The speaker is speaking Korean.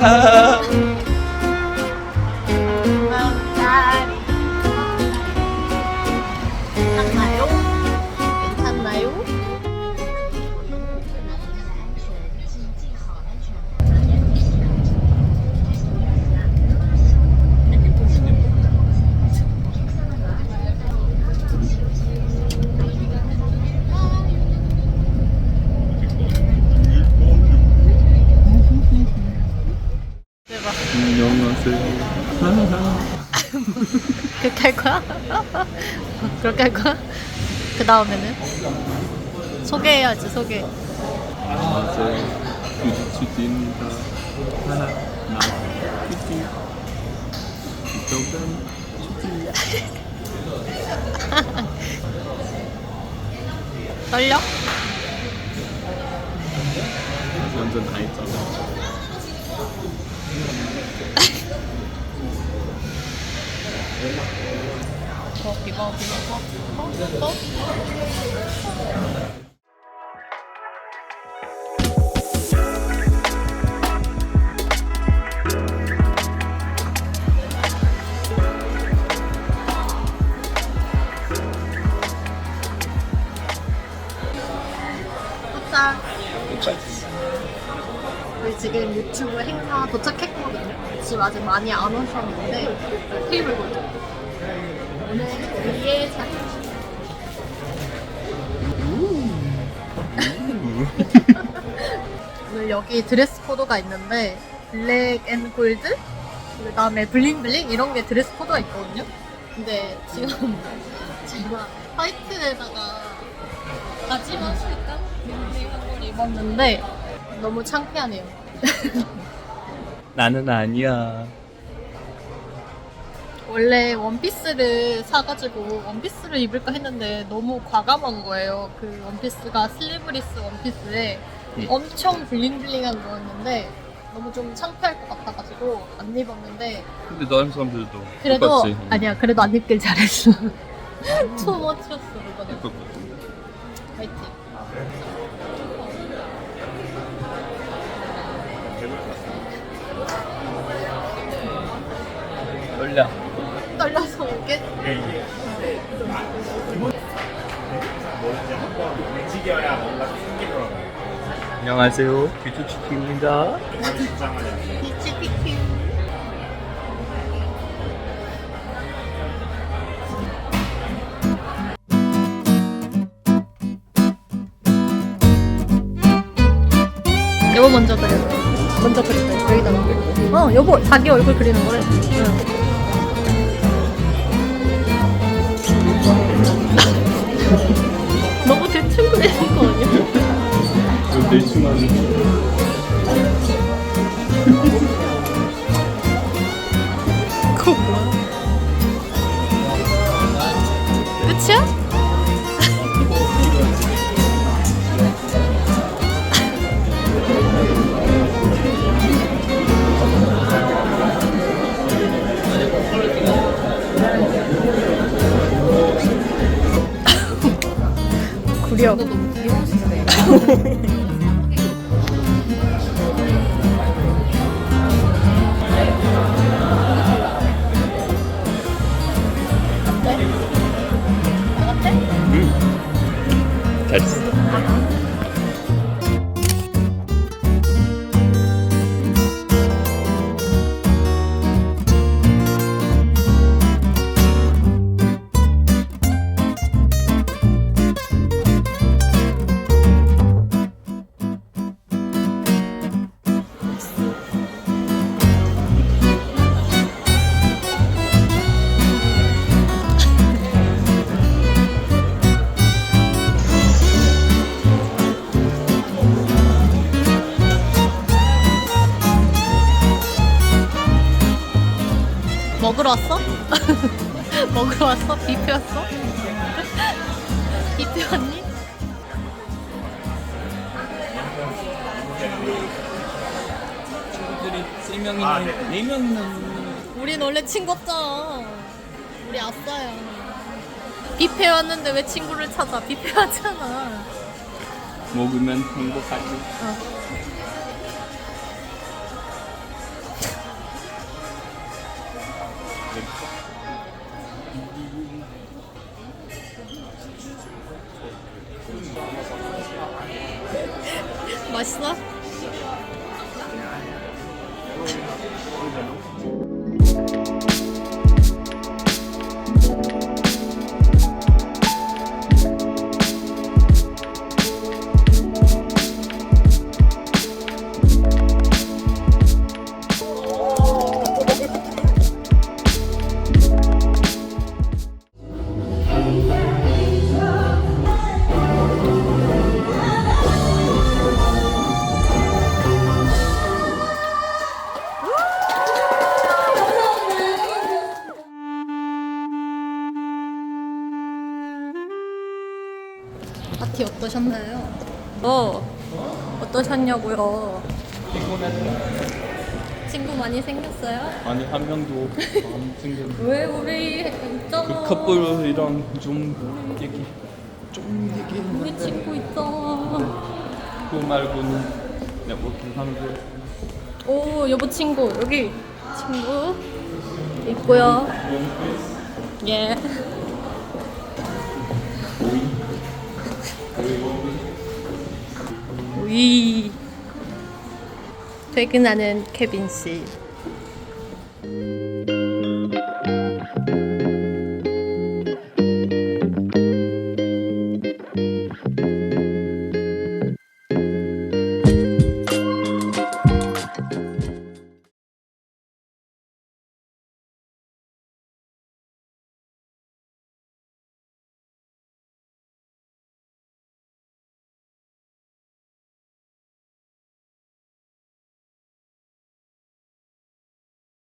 아. 안녕하세요. 그렇게 할 거야? 그렇게 할 거야? 그 다음에는 소개해야지 소개. 안녕하세요. 큐티입니다. 하나, 나, 큐티. 이쪽은 떨려? 완전 다 했잖아. 어, 비버 비버 어? 어? 짠. 도착했거든요. 지금 아직 많이 안 오셨는데 테이블 보죠. 오늘 우리의 자 오늘 여기 드레스 코드가 있는데 블랙 앤 골드 그 다음에 블링블링 이런 게 드레스 코드가 있거든요. 근데 지금 제가 화이트에다가 바지만 살까 블링블링한 걸 입었는데 너무 창피하네요. 나는 아니야. 원래 원피스를 사가지고 원피스를 입을까 했는데 너무 과감한 거예요. 그 원피스가 슬리브리스 원피스에 음. 엄청 블링블링한 거였는데 너무 좀 창피할 것 같아가지고 안 입었는데 근데 다른 사람들도 그래도 똑같지. 아니야 그래도 안 입길 잘했어. 투머치였어 것 같은데. 화이팅. 떨려. 떨려서 오게. 안녕하세요. 큐티입니다. 피치피치. 여보 먼저 그려. 먼저 그렸어요. 여기다가. 어, 여보 자기 얼굴 그리는 거래. 응. 너무 대충 그리는 거 아니야? 대충 하는 구려. 잘했어. 먹으러 왔어? 먹으러 왔어? 뷔페 왔어? 뷔페 왔니? 친구들이 세 명이나 네 명이나 우린 원래 친구 없잖아. 우리 아싸야. 뷔페 왔는데 왜 친구를 찾아? 뷔페 왔잖아. 먹으면 행복하지. 어. 어떠셨나요? 어, 어떠셨냐고요? 친구 많이 생겼어요? 아니 한 명도 안 생겼는데 왜 우리 있잖아. 그 커플이랑 좀 얘기 좀 얘기했는데 우리 친구 있잖아. 그거 말고는 네트워킹 하는 거 오 여보 친구 여기 친구 있고요. 예. 오이. 퇴근하는 케빈 씨.